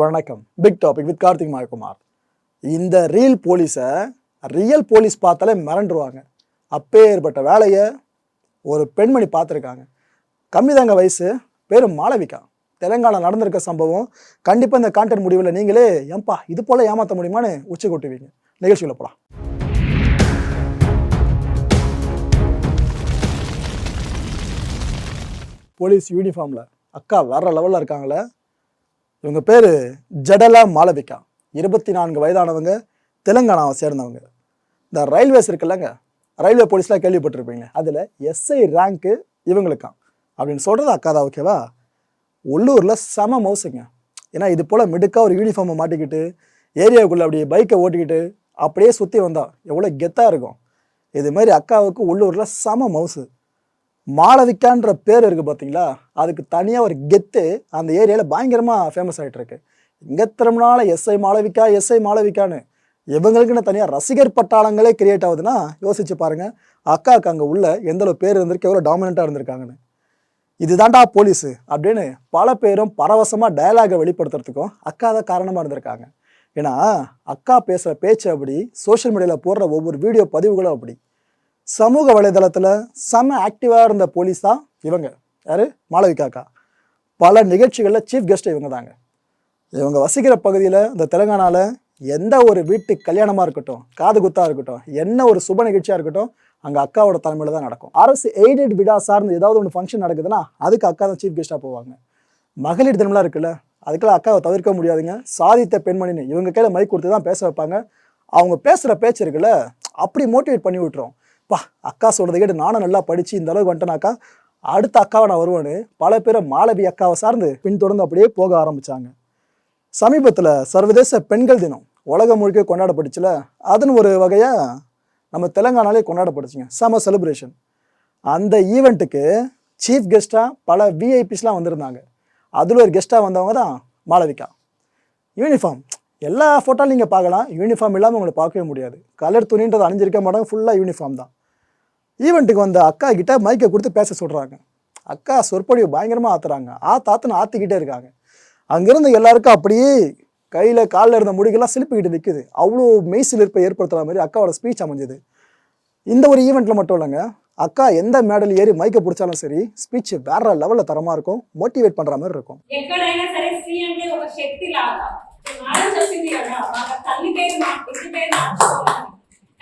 வணக்கம். Big topic with Karthik Mayakumar. இந்த reel போலீஸை ரியல் போலீஸ் பார்த்தாலே மிரண்டுருவாங்க. அப்பேற்பட்ட வேலையை ஒரு பெண்மணி பார்த்துருக்காங்க. கம்மிதாங்க வயசு பேர் மாளவிகா. தெலங்கானா நடந்திருக்க சம்பவம் கண்டிப்பாக இந்த கான்டென்ட் முடிவில் நீங்களே ஏன்பா இது போல் ஏமாற்ற முடியுமான்னு உச்சி கொட்டுவீங்க நிகழ்ச்சியில் போகலாம் போலீஸ் யூனிஃபார்மில் அக்கா வேற லெவலில் இருக்காங்களே. இவங்க பேர் ஜடலா மாளவிகா. இருபத்தி நான்கு வயதானவங்க தெலுங்கானாவை சேர்ந்தவங்க. இந்த ரயில்வேஸ் இருக்குல்லங்க ரயில்வே போலீஸ்லாம் கேள்விப்பட்டிருப்பீங்க அதில் எஸ்ஐ ரேங்க்கு இவங்களுக்கான் அப்படின்னு சொல்கிறது அக்கா தான் ஓகேவா உள்ளூரில் செம மவுசுங்க. ஏன்னா இது போல் மிடுக்காக ஒரு யூனிஃபார்மை மாட்டிக்கிட்டு ஏரியாவுக்குள்ளே அப்படியே பைக்கை ஓட்டிக்கிட்டு அப்படியே சுற்றி வந்தால் எவ்வளோ கெத்தாக இருக்கும். இது மாதிரி அக்காவுக்கு உள்ளூரில் செம மவுசு. மாளவிகான்ற பேர் இருக்குது பார்த்தீங்களா அதுக்கு தனியாக ஒரு கெத்து அந்த ஏரியாவில் பயங்கரமாக ஃபேமஸ் ஆகிட்டுருக்கு இங்கே திரும்பினால எஸ்ஐ மாளவிகா எஸ்ஐ மாளவிகான்னு. இவங்களுக்குன்னு தனியாக ரசிகர் பட்டாளங்களே கிரியேட் ஆகுதுன்னா யோசிச்சு பாருங்கள் அக்காவுக்கு அங்கே உள்ள எந்தளவு பேர் இருந்திருக்கு எவ்வளோ டாமினண்ட்டாக இருந்திருக்காங்கன்னு. இதுதான்டா போலீஸு அப்படின்னு பல பேரும் பரவசமாக டயலாகை வெளிப்படுத்துறதுக்கும் அக்கா தான் காரணமாக இருந்திருக்காங்க. ஏன்னா அக்கா பேசுகிற பேச்சு அப்படி சோஷியல் மீடியாவில் போடுற ஒவ்வொரு வீடியோ பதிவுகளும் அப்படி. சமூக வலைதளத்தில் செம ஆக்டிவாக இருந்த போலீஸ் தான் இவங்க. யார்? மாளவிகாக்கா பல நிகழ்ச்சிகளில் சீஃப் கெஸ்ட் இவங்க தாங்க இவங்க வசிக்கிற பகுதியில் இந்த தெலுங்கானாவில் எந்த ஒரு வீட்டு கல்யாணமாக இருக்கட்டும் காது குத்தாக இருக்கட்டும் என்ன ஒரு சுப நிகழ்ச்சியாக இருக்கட்டும் அங்கே அக்காவோட தலைமையில் தான் நடக்கும். அரசு எய்டட் விடா சார்ந்து ஏதாவது ஒன்று ஃபங்க்ஷன் நடக்குதுன்னா அதுக்கு அக்கா தான் சீஃப் கெஸ்ட்டாக போவாங்க. மகளிர் தினம்லாம் இருக்குல்ல அதுக்கெல்லாம் அக்காவை தவிர்க்க முடியாதுங்க. சாதித்த பெண்மணின்னு இவங்க கையில் மைக் கொடுத்து தான் பேச வைப்பாங்க. அவங்க பேசுகிற பேச்சு இருக்குல்ல அப்படி மோட்டிவேட் பண்ணி விட்டுரும். பா அக்கா சொல்கிறத கேட்டு நானும் நல்லா படித்து இந்த அளவுக்கு வந்துட்டேனாக்கா அடுத்த அக்காவை நான் வருவேன்னு பல பேரை மாலவி அக்காவை சார்ந்து பின்தொடர்ந்து அப்படியே போக ஆரம்பித்தாங்க சமீபத்தில் சர்வதேச பெண்கள் தினம் உலகம் முழுக்க கொண்டாடப்பட்டுச்சுல அதுன்னு ஒரு வகையாக நம்ம தெலுங்கானாலே கொண்டாடப்பட்டுச்சுங்க செம செலிப்ரேஷன் அந்த ஈவெண்ட்டுக்கு சீஃப் கெஸ்ட்டாக பல விஐபிஸ்லாம் வந்திருந்தாங்க. அதில் ஒரு கெஸ்ட்டாக வந்தவங்க தான் மாளவிகா யூனிஃபார்ம் எல்லா ஃபோட்டோலும் நீங்கள் பார்க்கலாம் யூனிஃபார்ம் இல்லாமல் உங்களை பார்க்கவே முடியாது. கலர் துணின்றது அணிஞ்சிருக்க மாட்டாங்க ஃபுல்லாக யூனிஃபார்ம் தான். ஈவெண்ட்டுக்கு வந்த அக்கா கிட்ட மைக்கை கொடுத்து பேச சொல்கிறாங்க அக்கா சொற்பொழிவு பயங்கரமாக ஆத்துறாங்க ஆத்து ஆத்துன்னு ஆற்றிக்கிட்டே இருக்காங்க அங்கேருந்து எல்லாருக்கும் அப்படியே கையில் காலில் இருந்த முடிகள்லாம் சிலுப்பிக்கிட்டு நிற்குது அவ்வளோ மெய் சிலிர்ப்பை ஏற்படுத்துகிற மாதிரி அக்காவோட ஸ்பீச் அமைஞ்சது இந்த ஒரு ஈவெண்ட்டில் மட்டும் இல்லைங்க அக்கா எந்த மேடல் ஏறி மைக்கை பிடிச்சாலும் சரி ஸ்பீச் வேற லெவலில் தரமாக இருக்கும் மோட்டிவேட் பண்ணுற மாதிரி இருக்கும் ఎక్కడైనా సరే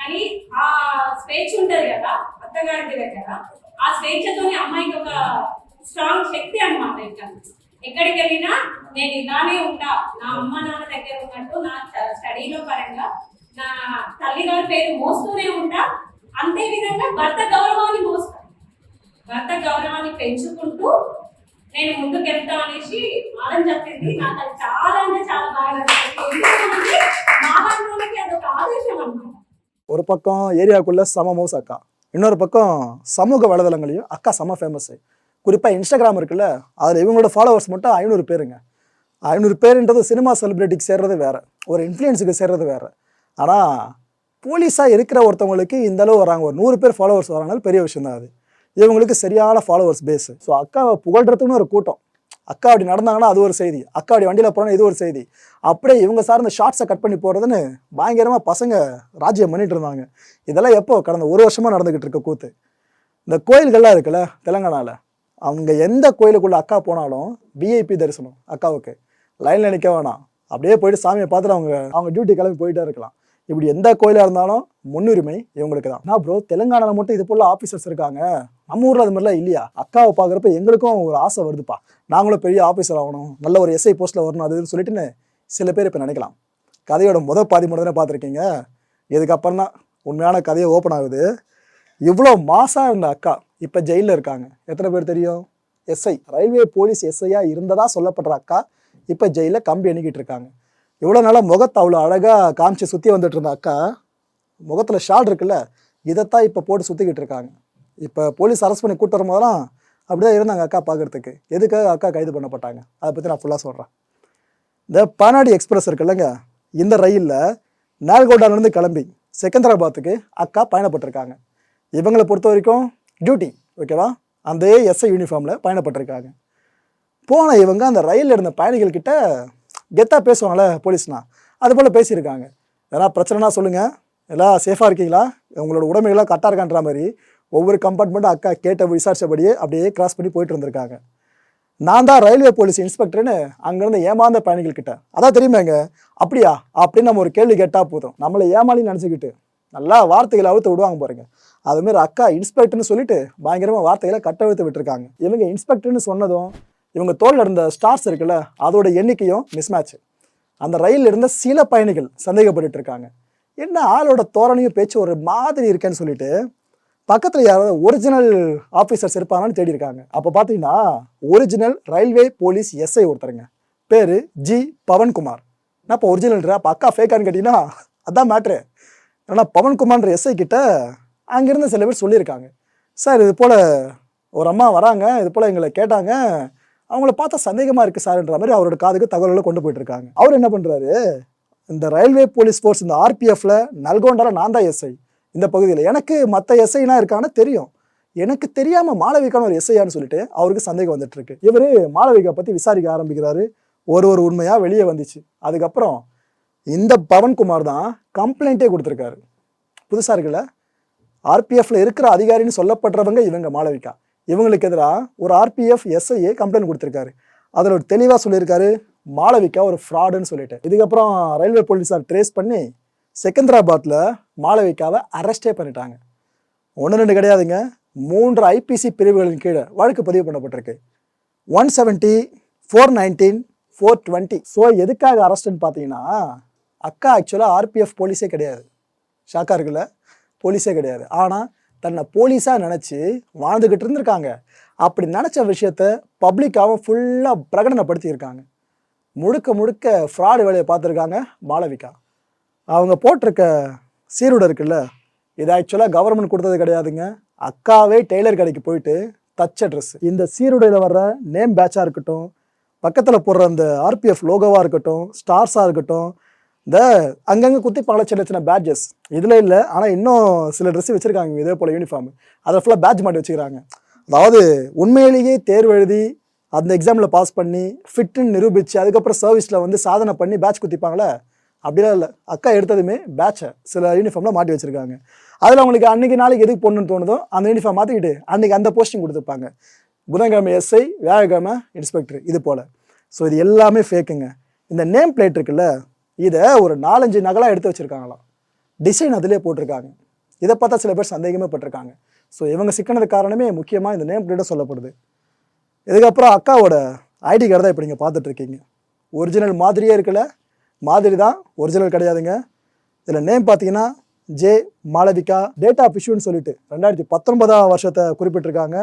కానీ ఆ స్వేచ్ఛ ఉంటది కదా అత్తగారి దగ్గర. ఆ స్వేచ్ఛతోనే అమ్మాయికి ఒక స్ట్రాంగ్ శక్తి అన్నమాట ఇంకా. ఎక్కడికి వెళ్ళినా నేను ఇలానే ఉంటా నా అమ్మ నాన్న దగ్గర ఉన్నట్టు నా స్టడీలో పరంగా నా తల్లిగారి పేరు మోస్తూనే ఉంటా. అంతే విధంగా భర్త గౌరవాన్ని మోస్తాను భర్త గౌరవాన్ని పెంచుకుంటూ నేను ముందుకు వెళ్తా అనేసి మాలం చెప్పింది. నాకు అది చాలా అంటే చాలా బాగా నచ్చింది. ఎందుకంటే మా వాళ్ళకి అదొక ఆదేశం అన్నమాట. ஒரு பக்கம் ஏரியாவுக்குள்ள சம மவுஸ் அக்கா இன்னொரு பக்கம் சமூக வலைதளங்களையும் அக்கா செம ஃபேமஸ்ஸு குறிப்பாக இன்ஸ்டாகிராம் இருக்குல்ல அதில் இவங்களோட ஃபாலோவர்ஸ் மட்டும் ஐநூறு பேருங்க. ஐநூறு பேருன்றது சினிமா செலிப்ரிட்டிக்கு சேர்றது வேறு ஒரு இன்ஃப்ளூயன்ஸுக்கு சேர்றது வேறு. ஆனால் போலீஸாக இருக்கிற ஒருத்தவங்களுக்கு இந்த அளவு வராங்க. ஒரு நூறு பேர் ஃபாலோவர்ஸ் வராங்கனாலும் பெரிய விஷயம் தான் அது. இவங்களுக்கு சரியான ஃபாலோவர்ஸ் பேஸு ஸோ அக்காவை புகழ்றதுக்குன்னு ஒரு கூட்டம். அக்கா அப்படி நடந்தாங்கன்னா அது ஒரு செய்தி. அக்கா அப்படி வண்டியில் போனால் இது ஒரு செய்தி. அப்படியே இவங்க சார்ந்த ஷார்ட்ஸை கட் பண்ணி போகிறதுன்னு பயங்கரமாக பசங்க ராஜ்யம் பண்ணிட்டு இருந்தாங்க. இதெல்லாம் எப்போ? கடந்த ஒரு வருஷமாக நடந்துக்கிட்டு இருக்க கூத்து. இந்த கோயில்கள்லாம் இருக்குல்ல தெலங்கானாவில் அவங்க எந்த கோயிலுக்குள்ளே அக்கா போனாலும் விஐபி தரிசனம் அக்காவுக்கு. லைனில் நிற்க வேணாம். அப்படியே போயிட்டு சாமியை பார்த்துட்டு அவங்க அவங்க டியூட்டி கிளம்பி போயிட்டே இருக்கலாம். இப்படி எந்த கோயிலாக இருந்தாலும் முன்னுரிமை இவங்களுக்கு தான். நான் ப்ரோ தெலுங்கானாவில் மட்டும் இது போல ஆஃபீஸர்ஸ் இருக்காங்க. நம்ம ஊரில் அது மாதிரிலாம் இல்லையா? அக்காவை பார்க்குறப்ப எங்களுக்கும் ஒரு ஆசை வருதுப்பா. நாங்களும் பெரிய ஆஃபீஸர் ஆகணும். நல்ல ஒரு எஸ்ஐ போஸ்ட்டில் வரணும் அதுன்னு சொல்லிட்டுன்னு சில பேர் இப்போ நினைக்கலாம். கதையோட முத பாதி மட்டும் தானே பார்த்துருக்கீங்க. இதுக்கப்புறம் தான் உண்மையான கதையை ஓப்பன் ஆகுது. இவ்வளோ மாசாக இருந்த அக்கா இப்போ ஜெயிலில் இருக்காங்க. எத்தனை பேர் தெரியும்? எஸ்ஐ ரயில்வே போலீஸ் எஸ்ஐயாக இருந்ததாக சொல்லப்படுற அக்கா இப்போ ஜெயிலில் கம்பி எண்ணிக்கிட்டு இருக்காங்க. இவ்வளோ நாளாக முகத்தை அவ்வளோ அழகாக காமிச்சு சுற்றி வந்துட்டு இருந்த அக்கா முகத்தில் ஷால் இருக்குல்ல இதைத்தான் இப்போ போட்டு சுற்றிக்கிட்டு இருக்காங்க. இப்போ போலீஸ் அரெஸ்ட் பண்ணி கூட்டு வரும்போதெல்லாம் அப்படி தான் இருந்தாங்க அக்கா பார்க்கறதுக்கு எதுக்காக அக்கா கைது பண்ணப்பட்டாங்க? அதை பற்றி நான் ஃபுல்லாக சொல்கிறேன் இந்த பானாடி எக்ஸ்பிரஸ் இருக்குல்லங்க இந்த ரயிலில் நால்கோட்டாலேருந்து கிளம்பி செகந்தராபாத்துக்கு அக்கா பயணப்பட்டிருக்காங்க. இவங்களை பொறுத்த வரைக்கும் டியூட்டி ஓகேவா அந்த எஸ்ஐ யூனிஃபார்மில் பயணப்பட்டிருக்காங்க. போன இவங்க அந்த ரயிலில் இருந்த பயணிகள்கிட்ட கெத்தாக பேசுவாங்கள்ல போலீஸ்னா அது போல் பேசியிருக்காங்க. எதனா பிரச்சனைனா சொல்லுங்கள் எல்லாம் சேஃபாக இருக்கீங்களா? உங்களோட உடைமைகள்லாம் கரெக்டாக இருக்கான்ற மாதிரி ஒவ்வொரு கம்பார்ட்மெண்ட்டும் அக்கா கேட்ட விசாரிச்சபடியே அப்படியே கிராஸ் பண்ணி போயிட்டு இருந்திருக்காங்க. நான் தான் ரயில்வே போலீஸ் இன்ஸ்பெக்டர்னு அங்கேருந்து ஏமாந்த பயணிகள் கிட்ட. அதான் தெரியுமேங்க? அப்படியா? அப்படின்னு நம்ம ஒரு கேள்வி கேட்டால் போதும். நம்மளை ஏமாளின்னு நினச்சிக்கிட்டு நல்லா வார்த்தைகளை அவுத்து விடுவாங்க பாருங்க. அதுமாரி அக்கா இன்ஸ்பெக்டர்னு சொல்லிட்டு பயங்கரமாக வார்த்தைகளை கட்டவிழ்த்து விட்டுருக்காங்க. இவங்க இன்ஸ்பெக்டர்னு சொன்னதும் இவங்க தோளில் இருந்த ஸ்டார்ஸ் இருக்குல்ல அதோட எண்ணிக்கையும் மிஸ்மேட்ச் அந்த ரயிலில் இருந்த சில பயணிகள் சந்தேகப்பட்டுட்டு இருக்காங்க. என்ன ஆளோட தோரணையும் பேச்சு ஒரு மாதிரி இருக்கேன்னு சொல்லிட்டு பக்கத்தில் யாராவது ஒரிஜினல் ஆஃபீஸர்ஸ் இருப்பாங்கன்னு தேடி இருக்காங்க. அப்போ பார்த்தீங்கன்னா ஒரிஜினல் ரயில்வே போலீஸ் எஸ்ஐ ஒருத்தருங்க. பேர் ஜி பவன்குமார். நான் இப்போ ஒரிஜினல்ரா அப்போ அக்கா ஃபேக்கான்னு கேட்டிங்கன்னா அதான் மேட்ரு ஏன்னா பவன்குமார்ன்ற எஸ்ஐ கிட்ட அங்கேருந்து சில பேர் சொல்லியிருக்காங்க. சார் இது போல் ஒரு அம்மா வராங்க இது போல் எங்களை கேட்டாங்க. அவங்கள பார்த்தா சந்தேகமாக இருக்குது சார்ன்ற மாதிரி அவரோட காதுக்கு தகவல்களை கொண்டு போயிட்டு இருக்காங்க அவர் என்ன பண்ணுறாரு இந்த ரயில்வே போலீஸ் ஃபோர்ஸ் இந்த ஆர்பிஎஃப்ல நல்கொண்டால நான் தான் எஸ்ஐ இந்த பகுதியில் எனக்கு மற்ற எஸ்ஐனா இருக்கான்னு தெரியும். எனக்கு தெரியாம மாளவிகான்னு ஒரு எஸ்ஐயான்னு சொல்லிட்டு அவருக்கு சந்தேகம் வந்துட்டு இருக்கு இவரு மாளவிகா பத்தி விசாரிக்க ஆரம்பிக்கிறாரு. ஒரு ஒரு உண்மையா வெளியே வந்துச்சு. அதுக்கப்புறம் இந்த பவன்குமார் தான் கம்ப்ளைண்ட்டே கொடுத்துருக்காரு. புதுசா இருக்குல்ல? ஆர்பிஎஃப்ல இருக்கிற அதிகாரின்னு சொல்லப்படுறவங்க இவங்க மாளவிகா. இவங்களுக்கு எதிராக ஒரு ஆர்பிஎஃப் எஸ்ஐஏ கம்ப்ளைண்ட் கொடுத்துருக்காரு. அதில் ஒரு தெளிவாக சொல்லியிருக்காரு மாளவிகா ஒரு ஃப்ராடுன்னு சொல்லிட்டு. இதுக்கப்புறம் ரயில்வே போலீஸார் ட்ரேஸ் பண்ணி செகந்திராபாத்தில் மாளவிகாவை அரெஸ்டே பண்ணிட்டாங்க. ஒன்று ரெண்டு கிடையாதுங்க. மூன்று ஐபிசி பிரிவுகளின் கீழே வழக்கு பதிவு பண்ணப்பட்டிருக்கு. One seventy four nineteen four twenty so எதுக்காக அரெஸ்ட்னு பார்த்தீங்கன்னா அக்கா ஆக்சுவலாக ஆர்பிஎஃப் போலீஸே கிடையாது. ஷாக்காக இருக்குல்ல? போலீஸே கிடையாது. ஆனால் தன்னை போலீஸாக நினச்சி வாழ்ந்துக்கிட்டு இருந்திருக்காங்க. அப்படி நினச்ச விஷயத்த பப்ளிக்காகவும் ஃபுல்லாக பிரகடனப்படுத்தியிருக்காங்க. முழுக்க முழுக்க ஃப்ராடு வேலையை பார்த்துருக்காங்க மாளவிகா. அவங்க போட்டிருக்க சீருடை இருக்குல்ல இது ஆக்சுவலாக கவர்மெண்ட் கொடுத்தது கிடையாதுங்க. அக்காவே டெய்லர் கடைக்கு போயிட்டு தச்ச ட்ரெஸ் இந்த சீருடையில் வர்ற நேம் பேட்சாக இருக்கட்டும் பக்கத்தில் போடுற அந்த ஆர்பிஎஃப் லோகோவாக இருக்கட்டும் ஸ்டார்ஸாக இருக்கட்டும் இந்த அங்கங்கே குத்திப்பாங்கள சின்ன சின்ன பேட்ஜஸ் இதில் இல்லை ஆனால் இன்னும் சில ட்ரெஸ் வச்சுருக்காங்க இதே போல் யூனிஃபார்ம் அதில் ஃபுல்லாக பேட்ச் மாட்டி வச்சுக்கிறாங்க. அதாவது உண்மையிலேயே தேர்வு எழுதி அந்த எக்ஸாமில் பாஸ் பண்ணி ஃபிட்டுன்னு நிரூபித்து அதுக்கப்புறம் சர்வீஸில் வந்து சாதனை பண்ணி பேட்ச் குத்திப்பாங்களே? அப்படிலாம் இல்லை. அக்கா எடுத்ததுமே பேட்சை சில யூனிஃபார்மில் மாட்டி வச்சுருக்காங்க. அதில் அவங்களுக்கு அன்றைக்கி நாளைக்கு எதுக்கு போடணும்னு தோணுதோ அந்த யூனிஃபார்ம் மாற்றிக்கிட்டு அன்றைக்கி அந்த போஸ்டிங் கொடுத்துருப்பாங்க புதன்கிழமை எஸ்ஐ வியாழக்கிழமை இன்ஸ்பெக்டர் இது போல். ஸோ இது எல்லாமே ஃபேக்குங்க இந்த நேம் பிளேட் இருக்குல்ல இதை ஒரு நாலஞ்சு நகலாக எடுத்து வச்சுருக்காங்களாம். டிசைன் அதிலே போட்டிருக்காங்க. இதை பார்த்தா சில பேர் சந்தேகமே பட்டிருக்காங்க. ஸோ இவங்க சிக்கனது காரணமே முக்கியமாக இந்த நேம் பிளேட்டை சொல்லப்படுது. இதுக்கப்புறம் அக்காவோட ஐடி கார்டு தான் இப்போ நீங்கள் பார்த்துட்ருக்கீங்க. ஒரிஜினல் மாதிரியே இருக்கல. மாதிரி தான் ஒரிஜினல் கிடையாதுங்க. இதில் நேம் பார்த்தீங்கன்னா ஜே மாளவிகா டேட் ஆஃப் இஷ்யூன்னு சொல்லிட்டு ரெண்டாயிரத்தி பத்தொன்பதாம் வருஷத்தை குறிப்பிட்டிருக்காங்க.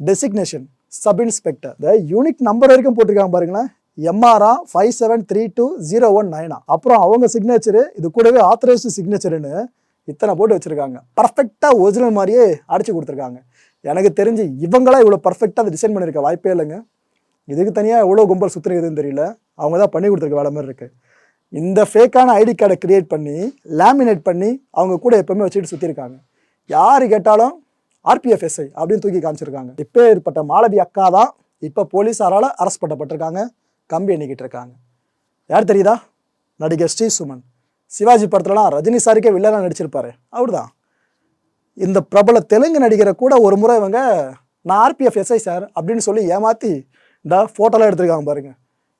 டெசிக்னேஷன் சப் இன்ஸ்பெக்டர் இந்த யூனிக் நம்பர் வரைக்கும் போட்டிருக்காங்க பாருங்களேன். MRA five seven three two zero one nine அப்புறம் அவங்க சிக்னேச்சரு இது கூடவே ஆத்தரைஸ்டு சிக்னேச்சருன்னு இத்தனை போட்டு வச்சுருக்காங்க. பர்ஃபெக்டாக ஒரிஜினல் மாதிரியே அடித்து கொடுத்துருக்காங்க. எனக்கு தெரிஞ்சு இவங்களாம் இவ்வளோ பர்ஃபெக்டாக அதை டிசைன் பண்ணியிருக்க வாய்ப்பே இல்லைங்க. இதுக்கு தனியாக எவ்வளோ கும்பல் சுற்றுறதுன்னு தெரியல. அவங்க தான் பண்ணி கொடுத்துருக்க வேலை மாதிரி இருக்குது இந்த ஃபேக்கான ஐடி கார்டை க்ரியேட் பண்ணி லேமினேட் பண்ணி அவங்க கூட எப்போவுமே வச்சுட்டு சுற்றிருக்காங்க யார் கேட்டாலும் ஆர்பிஎஃப்எஸ்ஐ அப்படின்னு தூக்கி காமிச்சிருக்காங்க. இப்போ ஏற்பட்ட மாலவி அக்கா தான் இப்போ போலீஸாரால் அரெஸ்ட் பண்ணப்பட்டிருக்காங்க. கம்பி எண்ணிக்கிட்டு இருக்காங்க. யார் தெரியுதா? நடிகர் ஸ்ரீ சுமன் சிவாஜி படத்துலலாம் ரஜினி சாருக்கே வில்லனாக நடிச்சிருப்பாரு. அவர் தான் இந்த பிரபல தெலுங்கு நடிகரை கூட ஒரு முறை இவங்க நான் ஆர்பிஎஃப் எஸ்ஐ சார் அப்படின்னு சொல்லி ஏமாற்றி இந்த ஃபோட்டோலாம் எடுத்திருக்காங்க பாருங்க.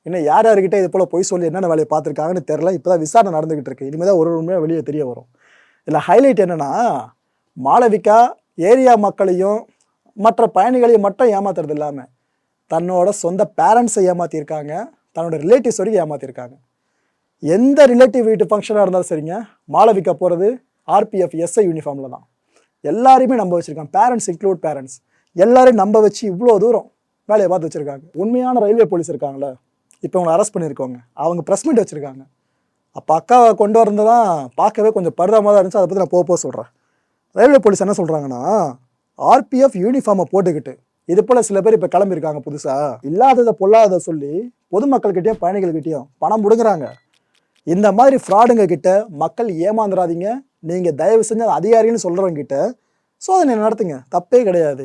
இன்னும் யார் யார்கிட்ட இது போல் பொய் சொல்லி என்னென்ன வேலையை பார்த்துருக்காங்கன்னு தெரில இப்போ தான் விசாரணை நடந்துக்கிட்டு இருக்கு. இனிமேல் தான் ஒரு ஒரு உண்மையாக வெளியே தெரிய வரும். இதில் ஹைலைட் என்னென்னா மாளவிகா ஏரியா மக்களையும் மற்ற பயணிகளையும் மட்டும் ஏமாத்துறது இல்லாமல் தன்னோட சொந்த பேரண்ட்ஸை ஏமாற்றியிருக்காங்க தன்னோட ரிலேட்டிவ்ஸ் வரைக்கும் ஏமாற்றிருக்காங்க எந்த ரிலேட்டிவ் வீட்டு ஃபங்க்ஷனாக இருந்தாலும் சரிங்க. மாளவிகா போகிறது ஆர்பிஎஃப் எஸ்ஐ யூனிஃபார்மில் தான். எல்லாரையுமே நம்ப வச்சுருக்காங்க. பேரண்ட்ஸ் இன்க்ளூட் பேரண்ட்ஸ் எல்லாரையும் நம்ப வச்சு இவ்வளோ தூரம் வேலையை பார்த்து வச்சுருக்காங்க. உண்மையான ரயில்வே போலீஸ் இருக்காங்களே இப்போ அவங்களை அரெஸ்ட் பண்ணியிருக்கோங்க அவங்க ப்ரெஸ் மீட் வச்சுருக்காங்க. அப்போ அக்காவை கொண்டு வரது தான் பார்க்கவே கொஞ்சம் பரிதாபமாக தான் இருந்துச்சு. அதை பற்றி நான் போக போக சொல்கிறேன் ரயில்வே போலீஸ் என்ன சொல்கிறாங்கன்னா ஆர்பிஎஃப் யூனிஃபார்மை போட்டுக்கிட்டு இது போல் சில பேர் இப்போ கிளம்பியிருக்காங்க புதுசாக இல்லாததை பொல்லாததை சொல்லி பொதுமக்கள்கிட்டயும் பயணிகள்கிட்டயும் பணம் முடுங்குறாங்க. இந்த மாதிரி ஃப்ராடுங்க கிட்ட மக்கள் ஏமாந்துடாதீங்க நீங்கள் தயவு செஞ்ச அதிகாரின்னு சொல்கிறவங்க கிட்ட சோதனை நடத்துங்க. தப்பே கிடையாது.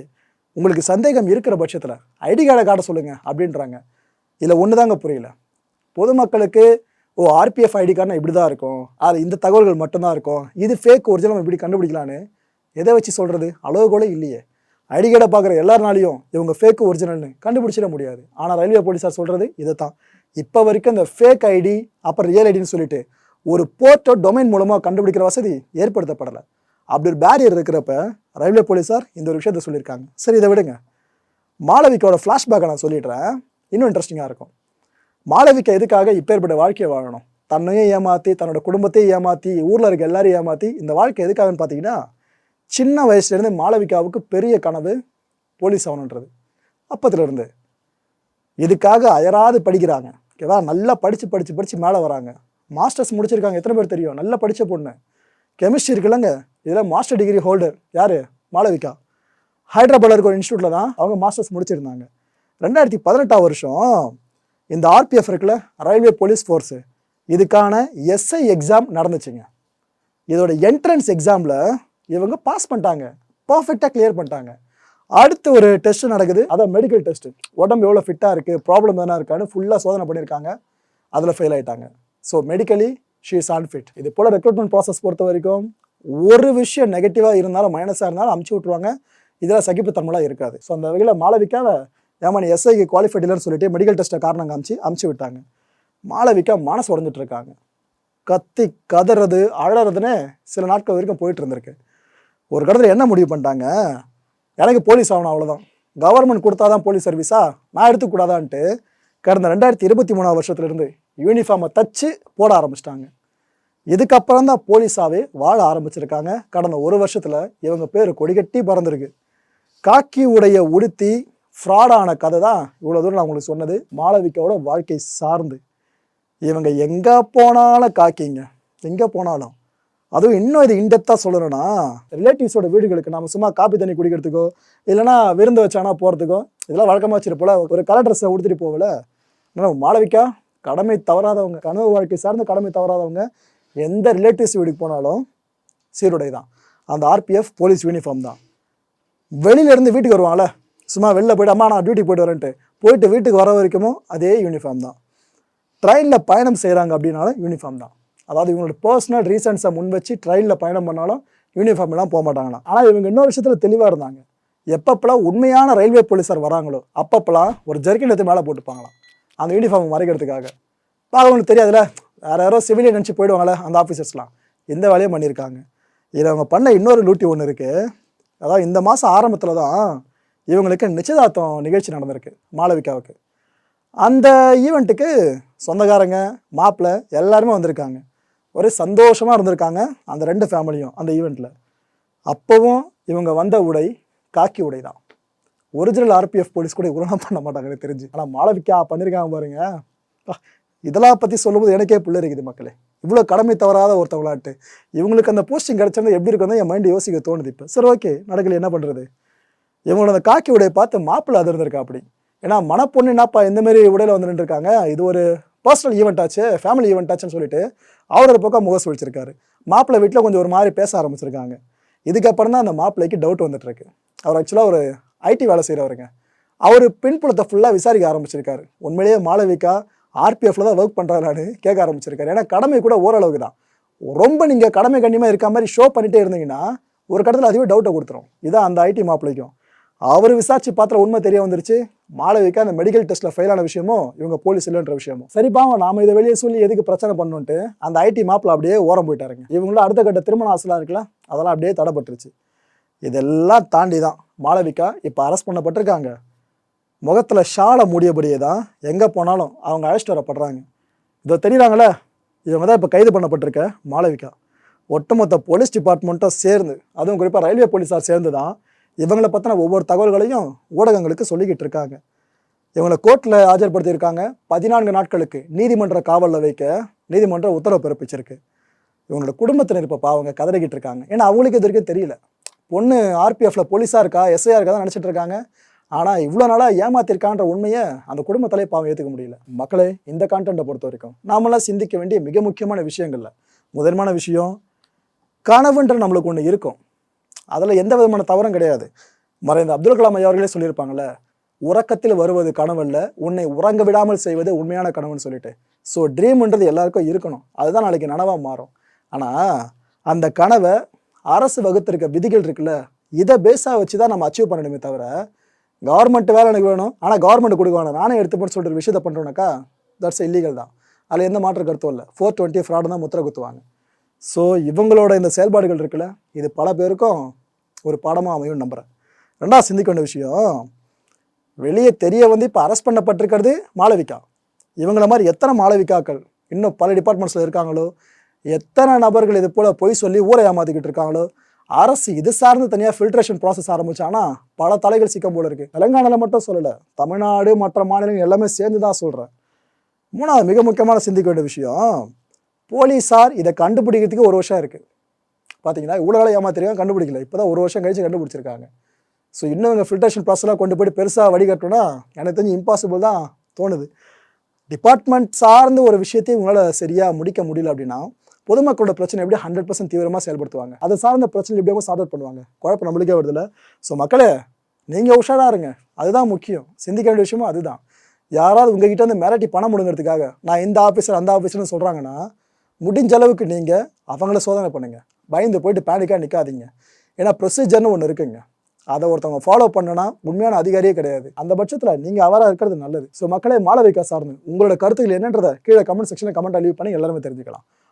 உங்களுக்கு சந்தேகம் இருக்கிற பட்சத்தில் ஐடி கார்டை காட்ட சொல்லுங்கள் அப்படின்றாங்க. இதில் ஒன்று தாங்க புரியல. பொதுமக்களுக்கு ஓ ஆர்பிஎஃப் ஐடி கார்டுனா இப்படி தான் இருக்கும். அது இந்த தகவல்கள் மட்டும்தான் இருக்கும். இது ஃபேக் ஒரிஜினல் இப்படி கண்டுபிடிக்கலான்னு எதை வச்சு சொல்கிறது அளவுகோலே இல்லையே. ஐடி கார்டை பார்க்குற எல்லாருனாலையும் இவங்க ஃபேக் ஒரிஜினல்னு கண்டுபிடிச்சிட முடியாது. ஆனால் ரயில்வே போலீஸார் சொல்கிறது இதை தான் இப்போ வரைக்கும் இந்த ஃபேக் ஐடி அப்புறம் ரியல் ஐடின்னு சொல்லிட்டு ஒரு போர்ட்டோ டொமைன் மூலமாக கண்டுபிடிக்கிற வசதி ஏற்படுத்தப்படலை. அப்படி ஒரு பேரியர் இருக்கிறப்ப ரயில்வே போலீஸார் இந்த ஒரு விஷயத்த சொல்லியிருக்காங்க. சரி இதை விடுங்க. மாளவிகாவோட ஃப்ளாஷ்பேக்கை நான் சொல்லிடுறேன். இன்னும் இன்ட்ரெஸ்டிங்காக இருக்கும். மாளவிகா எதுக்காக இப்பேற்பட்ட வாழ்க்கையை வாழணும்? தன்னையும் ஏமாற்றி தன்னோட குடும்பத்தையும் ஏமாற்றி ஊரில் இருக்க எல்லாரையும் ஏமாற்றி இந்த வாழ்க்கை எதுக்காகன்னு பார்த்தீங்கன்னா சின்ன வயசுலேருந்து மாளவிகாவுக்கு பெரிய கனவு போலீஸ் ஆகணுன்றது அப்பத்துலேருந்து இதுக்காக அயராது படிக்கிறாங்க. ஓகேவா? நல்லா படித்து படித்து படித்து மேலே வராங்க. மாஸ்டர்ஸ் முடிச்சிருக்காங்க. எத்தனை பேர் தெரியும்? நல்லா படித்த பொண்ணு. கெமிஸ்ட்ரி இருக்குல்லங்க இதில் மாஸ்டர் டிகிரி ஹோல்டர் யார்? மாளவிகா. ஹைதராபாத்தில் இருக்க ஒரு இன்ஸ்டியூட்டில் தான் அவங்க மாஸ்டர்ஸ் முடிச்சிருந்தாங்க. ரெண்டாயிரத்தி பதினெட்டாம் வருஷம் இந்த ஆர்பிஎஃப் இருக்குல்ல ரயில்வே போலீஸ் ஃபோர்ஸு இதுக்கான எஸ்ஐ எக்ஸாம் நடந்துச்சுங்க. இதோட என்ட்ரன்ஸ் எக்ஸாமில் இவங்க பாஸ் பண்ணிட்டாங்க. பர்ஃபெக்டாக கிளியர் பண்ணிட்டாங்க. அடுத்து ஒரு டெஸ்ட் நடக்குது. அதான் மெடிக்கல் டெஸ்ட் உடம்பு எவ்வளோ ஃபிட்டாக இருக்குது ப்ராப்ளம் எதனா இருக்கான்னு ஃபுல்லாக சோதனை பண்ணியிருக்காங்க. அதில் ஃபெயில் ஆகிட்டாங்க so medically she is unfit இது போல் ரெக்ரூட்மெண்ட் ப்ராசஸ் பொறுத்த வரைக்கும் ஒரு விஷயம் நெகட்டிவாக இருந்தாலும் மைனஸாக இருந்தாலும் அமுச்சு விட்ருவாங்க இதெல்லாம் சகிப்புத்தன்மைலாம் இருக்காது. ஸோ அந்த வகையில் மாளவிகாவை ஏமா நீ எஸ்ஐக்கு குவாலிஃபைட் இல்லைன்னு சொல்லிட்டு மெடிக்கல் டெஸ்ட்டை காரணம் காமிச்சு அமுச்சு விட்டாங்க. மாளவிக்கா மனசு உடஞ்சிட்டு இருக்காங்க. கத்தி கதறது அழறதுன்னு சில நாட்கள் வரைக்கும் போயிட்டு இருந்திருக்கு. ஒரு கடத்தில் என்ன முடிவு பண்ணிட்டாங்க? எனக்கு போலீஸ் ஆகணும் அவ்வளோதான் கவர்மெண்ட் கொடுத்தா தான் போலீஸ் சர்வீஸா நான் எடுத்துக்கூடாதான்ட்டு கடந்த ரெண்டாயிரத்தி இருபத்தி மூணாவது வருஷத்துலேருந்து யூனிஃபார்மை தச்சு போட ஆரம்பிச்சிட்டாங்க. இதுக்கப்புறம் தான் போலீஸாகவே வாழ ஆரம்பிச்சிருக்காங்க. கடந்த ஒரு வருஷத்தில் இவங்க பேர் கொடிகட்டி பறந்துருக்கு. காக்கி உடைய உடுத்தி ஃப்ராடான கதை தான் இவ்வளோ தூரம் நான் உங்களுக்கு சொன்னது. மாளவிகாவோட வாழ்க்கை சார்ந்து. இவங்க எங்கே போனாலும் காக்கிங்க. எங்கே போனாலும். அதுவும் இன்னும் இது இன்டெப்த்தாக சொல்லணும்னா ரிலேட்டிவ்ஸோட வீடுகளுக்கு நம்ம சும்மா காப்பி தண்ணி குடிக்கிறதுக்கோ இல்லைனா விருந்து வச்சானா போகிறதுக்கோ இதெல்லாம் வழக்கமாக வச்சிருப்போல ஒரு கலர் ட்ரெஸ்ஸை உடுத்திட்டு போகல ஆனால் மாளவிக்கா? கடமை தவறாதவங்க கனவு வாழ்க்கை சார்ந்த கடமை தவறாதவங்க எந்த ரிலேட்டிவ்ஸ் வீட்டுக்கு போனாலும் சீருடை தான். அந்த ஆர்பிஎஃப் போலீஸ் யூனிஃபார்ம் தான். வெளியிலேருந்து வீட்டுக்கு வருவாங்கல்ல சும்மா வெளில போய்ட்டு அம்மா நான் டியூட்டி போயிட்டு வரேன்ட்டு. போயிட்டு வீட்டுக்கு வர வரைக்கும் அதே யூனிஃபார்ம் தான். ட்ரெயினில் பயணம் செய்கிறாங்க அப்படின்னாலும் யூனிஃபார்ம் தான். அதாவது இவங்களோட பர்சனல் ரீசன்ஸை முன் வச்சு ட்ரெயினில் பயணம் பண்ணாலும் யூனிஃபார்ம் எல்லாம் போக மாட்டாங்களாம். ஆனால் இவங்க இன்னொரு விஷயத்தில் தெளிவாக இருந்தாங்க. எப்பப்பெல்லாம் உண்மையான ரயில்வே போலீஸார் வராங்களோ அப்பப்பெல்லாம் ஒரு ஜெர்க்கின் எடுத்து மேலே போட்டுப்பாங்களாம். அந்த யூனிஃபார்ம் மறைக்கிறதுக்காக. இப்போ தெரியாதுல்ல. வேறு யாரோ சிவிலியன் நினச்சி போயிடுவாங்களே அந்த ஆஃபீஸர்ஸ்லாம் எந்த வேலையும் பண்ணியிருக்காங்க. இதில் அவங்க பண்ண இன்னொரு லூட்டி ஒன்று இருக்குது அதாவது இந்த மாதம் ஆரம்பத்தில் தான் இவங்களுக்கு நிச்சயதார்த்தம் நிகழ்ச்சி நடந்திருக்கு மாளவிகாவுக்கு. அந்த ஈவெண்ட்டுக்கு சொந்தக்காரங்க மாப்பிள்ளை எல்லாருமே வந்திருக்காங்க. ஒரே சந்தோஷமாக இருந்திருக்காங்க அந்த ரெண்டு ஃபேமிலியும் அந்த ஈவெண்ட்டில் அப்போவும் இவங்க வந்த உடை காக்கி உடை தான். ஒரிஜினல் ஆர்பிஎஃப் போலீஸ் கூட உரணம் பண்ண மாட்டாங்க எனக்கு தெரிஞ்சு. ஆனால் மாளவிக்கா பண்ணியிருக்காங்க பாருங்க. அப்பா, இதெல்லாம் பற்றி சொல்லும்போது எனக்கே பிள்ளை இருக்குது மக்களே. இவ்வளோ கடமை தவறாத ஒருத்தவங்களாட்டு இவங்களுக்கு அந்த போஸ்டிங் கிடச்சிருந்தா எப்படி இருக்குன்னு என் மைண்டு யோசிக்க தோணுது இப்போ. சரி ஓகே நடக்கல என்ன பண்ணுறது இவங்களோட அந்த காக்கி உடையை பார்த்து மாப்பிள்ளை அது இருந்திருக்கா அப்படி? ஏன்னா மனப்பொண்ணு என்னப்பா இந்த மாதிரி உடையில வந்து நின்றுருக்காங்க. இது ஒரு பர்சனல் ஈவெண்ட் ஆச்சு ஃபேமிலி ஈவெண்ட் ஆச்சுன்னு சொல்லிட்டு அவர் ஒரு பக்கம் முகம் சுழிச்சிருக்காரு. மாப்பிள்ளை வீட்டில் கொஞ்சம் ஒரு மாதிரி பேச ஆரம்பிச்சிருக்காங்க. இதுக்கப்புறம் தான் அந்த மாப்பிள்ளைக்கு டவுட் வந்துட்டு இருக்கு அவர் ஆக்சுவலாக ஒரு ஐடி வேலை செய்கிறவருங்க அவர் பின்புலத்தை ஃபுல்லாக விசாரிக்க ஆரம்பிச்சிருக்காரு. உண்மையிலேயே மாளவிகா ஆர்பிஎஃப்ல தான் ஒர்க் பண்ணுறாரு கேட்க ஆரம்பிச்சிருக்காரு. ஏன்னா கடமை கூட ஓரளவுக்கு தான். ரொம்ப நீங்கள் கடமை கண்ணியமாக இருக்க மாதிரி ஷோ பண்ணிட்டே இருந்தீங்கன்னா ஒரு கடத்தில் அதுவே டவுட்டை கொடுத்துரும். இதான் அந்த ஐடி மாப்பிள்ளைக்கும். அவர் விசாரிச்சு பார்த்துற உண்மை தெரிய வந்துருச்சு. மாளவிக்கு அந்த மெடிக்கல் டெஸ்ட்டில் ஃபெயில் ஆன விஷயமும் இவங்க போலீஸ் இல்லைன்ற விஷயமும் சரி பாவம் நாம இதை வெளியே சொல்லி எதுக்கு பிரச்சனை பண்ணுன்ட்டு அந்த ஐடி மாப்பில் அப்படியே ஓரம் போயிட்டாருங்க. இவங்களும் அடுத்த கட்ட திருமண ஆசைலாம் இருக்குல்ல அதெல்லாம் அப்படியே தடைப்பட்டுருச்சு. இதெல்லாம் தாண்டி தான் மாளவிகா இப்போ அரெஸ்ட் பண்ணப்பட்டிருக்காங்க. முகத்தில் ஷாலை மூடியபடியே தான் எங்கே போனாலும் அவங்க அழைச்சிட்டு வரப்படுறாங்க. இதோ தெரியுறாங்களே இவங்க தான் இப்போ கைது பண்ணப்பட்டிருக்க மாளவிகா. ஒட்டுமொத்த போலீஸ் டிபார்ட்மெண்ட்டும் சேர்ந்து அதுவும் குறிப்பாக ரயில்வே போலீஸார் சேர்ந்து தான் இவங்களை பற்றின ஒவ்வொரு தகவல்களையும் ஊடகங்களுக்கு சொல்லிக்கிட்டு இருக்காங்க. இவங்களை கோர்ட்டில் ஆஜர்படுத்தியிருக்காங்க. பதினான்கு நாட்களுக்கு நீதிமன்ற காவலில் வைக்க நீதிமன்றம் உத்தரவு பிறப்பிச்சிருக்கு. இவங்களோட குடும்பத்தினர் இப்போ பாவங்க கதறிக்கிட்டு இருக்காங்க. ஏன்னா அவங்களுக்கு இது வரைக்கும் தெரியல. பொண்ணு ஆர்பிஎஃப்ல போலீஸாக இருக்கா எஸ்ஐஆர் இருக்கா தான் நினச்சிட்டு இருக்காங்க. ஆனால் இவ்வளோ நாளாக ஏமாத்திருக்கான்ற உண்மையை அந்த குடும்பத்தாலே பாவம் ஏற்றுக்க முடியல. மக்களே இந்த கான்டென்ட்டை பொறுத்த வரைக்கும் நாமெல்லாம் சிந்திக்க வேண்டிய மிக முக்கியமான விஷயங்கள்ல முதன்மையான விஷயம் கனவுன்ற நம்மளுக்கு ஒன்று இருக்கும். அதில் எந்த விதமான தவறும் கிடையாது. மறைந்த அப்துல் கலாம் ஐயா அவர்களே சொல்லியிருப்பாங்கல்ல உறக்கத்தில் வருவது கனவல்ல உன்னை உறங்க விடாமல் செய்வது உண்மையான கனவுன்னு சொல்லிட்டு. ஸோ ட்ரீம்ன்றது எல்லாருக்கும் இருக்கணும். அதுதான் நாளைக்கு நனவாக மாறும். ஆனால் அந்த கனவை அரசு வகுத்திருக்க விதிகள் இருக்குல்ல இதை பேஸாக வச்சு தான் நம்ம அச்சீவ் பண்ணணுமே தவிர கவர்மெண்ட் வேலை எனக்கு வேணும் ஆனால் கவர்மெண்ட் கொடுக்க வேணாம் நானே எடுத்துப்போன்னு சொல்லிட்டு விஷயத்தை பண்ணுறோன்னாக்கா தட்ஸ் இல்லீகல் தான். அதில் எந்த மாற்று கருத்தும் இல்லை. ஃபோர் டுவெண்ட்டி ஃப்ராடு தான் முத்திரை குத்துவாங்க. ஸோ இவங்களோட இந்த செயல்பாடுகள் இருக்குல்ல இது பல பேருக்கும் ஒரு பாடமாக அமையும் நம்புகிறேன் ரெண்டாவது சிந்திக்க வேண்டிய விஷயம் வெளியே தெரிய வந்து இப்போ அரெஸ்ட் பண்ணப்பட்டிருக்கிறது மாளவிகா. இவங்கள மாதிரி எத்தனை மாளவிகாக்கள் இன்னும் பல டிபார்ட்மெண்ட்ஸில் இருக்காங்களோ எத்தனை நபர்கள் இது போல் பொய் சொல்லி ஊரை ஏமாத்திக்கிட்டு இருக்காங்களோ அரசு இது சார்ந்து தனியாக ஃபில்ட்ரேஷன் ப்ராசஸ் ஆரம்பிச்சானா பல தலைகள் சிக்கம் போல இருக்குது தெலங்கானால மட்டும் சொல்லலை தமிழ்நாடு மற்ற மாநிலங்கள் எல்லாமே சேர்ந்து தான் சொல்கிறேன் மூணாவது மிக முக்கியமான சிந்திக்க வேண்டிய விஷயம் போலீஸார் இதை கண்டுபிடிக்கிறதுக்கு ஒரு வருஷம் இருக்குது பார்த்தீங்கன்னா இவ்வளோ வேலை ஏமாத்திருக்காங்க கண்டுபிடிக்கல. இப்போ தான் ஒரு வருஷம் கழிச்சு கண்டுபிடிச்சிருக்காங்க. ஸோ இன்னும் இவங்க ஃபில்ட்ரேஷன் ப்ராசஸ்லாம் கொண்டு போய் பெருசாக வடிகட்டணும்னா எனக்கு தெரிஞ்சு இம்பாசிபிள் தான் தோணுது. டிபார்ட்மெண்ட் சார்ந்த ஒரு விஷயத்தையும் உங்களால் சரியாக முடிக்க முடியல அப்படின்னா பொதுமக்களோட பிரச்சனை எப்படி ஹண்ட்ரட் பர்சன்ட் தீவிரமாக செயல்படுத்துவாங்க. அதை சார்ந்த பிரச்சனை எப்படி சார்ட் அவுட் பண்ணுவாங்க. குழப்பம் நம்மளுக்கே வருதுல்ல ஸோ மக்களே நீங்கள் உஷாராக இருங்க. அதுதான் முக்கியம். சிந்திக்க வேண்டிய விஷயமும் அதுதான். யாராவது உங்ககிட்ட வந்து மிரட்டி பணம் முடுங்கிறதுக்காக நான் இந்த ஆஃபீஸர் அந்த ஆஃபீஸர்னு சொல்கிறாங்கன்னா முடிஞ்ச அளவுக்கு நீங்கள் அவங்கள சோதனை பண்ணுங்கள் பயந்து போயிட்டு பேனிக்காக நிற்காதீங்க ஏன்னா ப்ரொசீஜர்னு ஒன்று இருக்குங்க. அதை ஒருத்தவங்க ஃபாலோ பண்ணனா உண்மையான அதிகாரியே கிடையாது. அந்த பட்சத்தில் நீங்கள் அவராக இருக்கிறது நல்லது. ஸோ மக்களே மாளவிகா சார்ந்து உங்களோட கருத்துக்கள் என்னன்றதை கீழே கமெண்ட் செக்ஷனில் கமெண்ட் அழிவு பண்ணி எல்லாருமே தெரிஞ்சுக்கலாம்.